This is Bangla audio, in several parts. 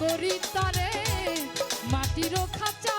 করি তারে মাটিরও খাঁচা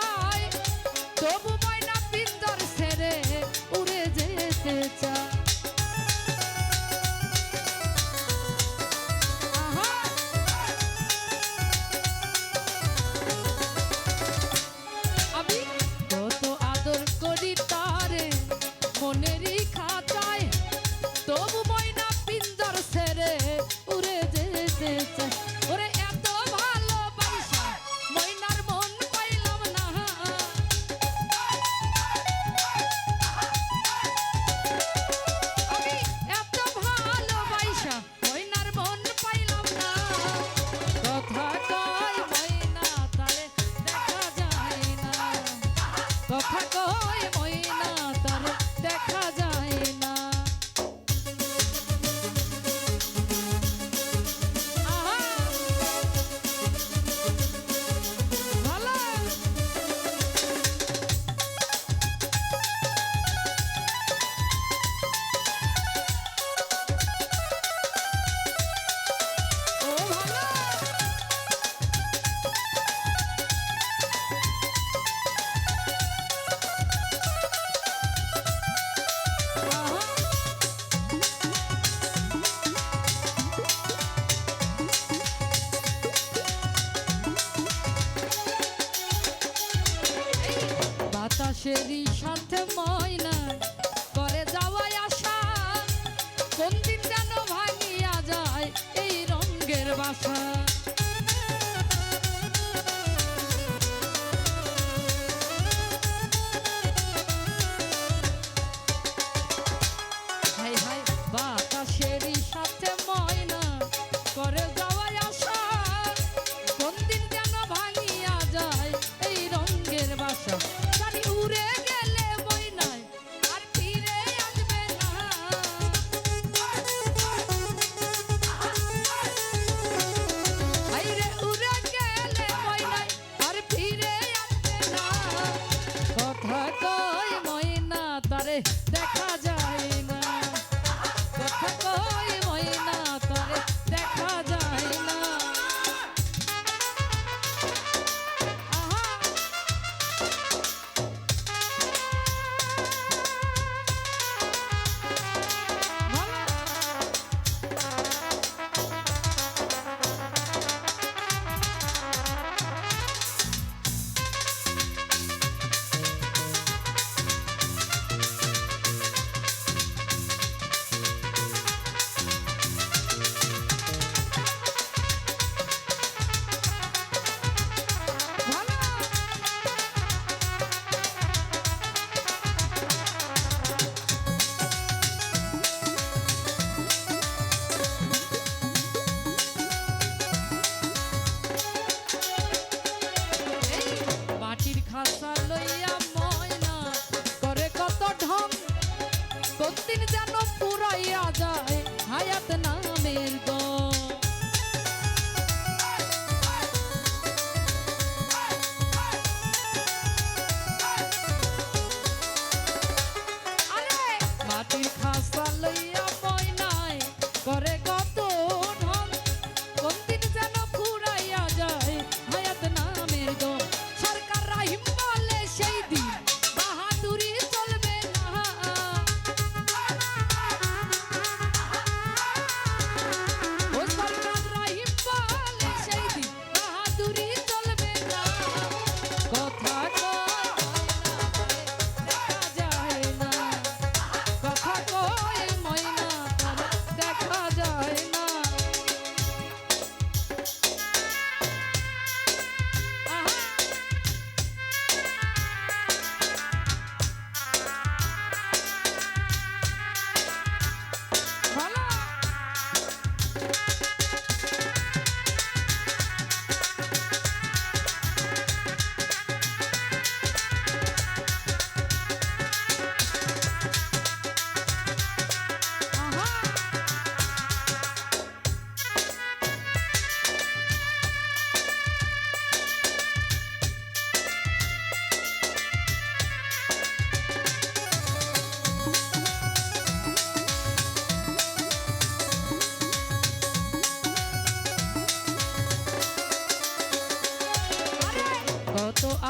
কিসেরই সাথে ময়না করে যাওয়াই আশা। কোন দিন যেন ভাঙিয়া যায় এই রঙ্গের বাসা। হাই হাই, বাতাসেরই সাথে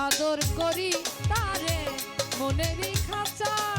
আদর করি তারে মনেরই খাঁচায়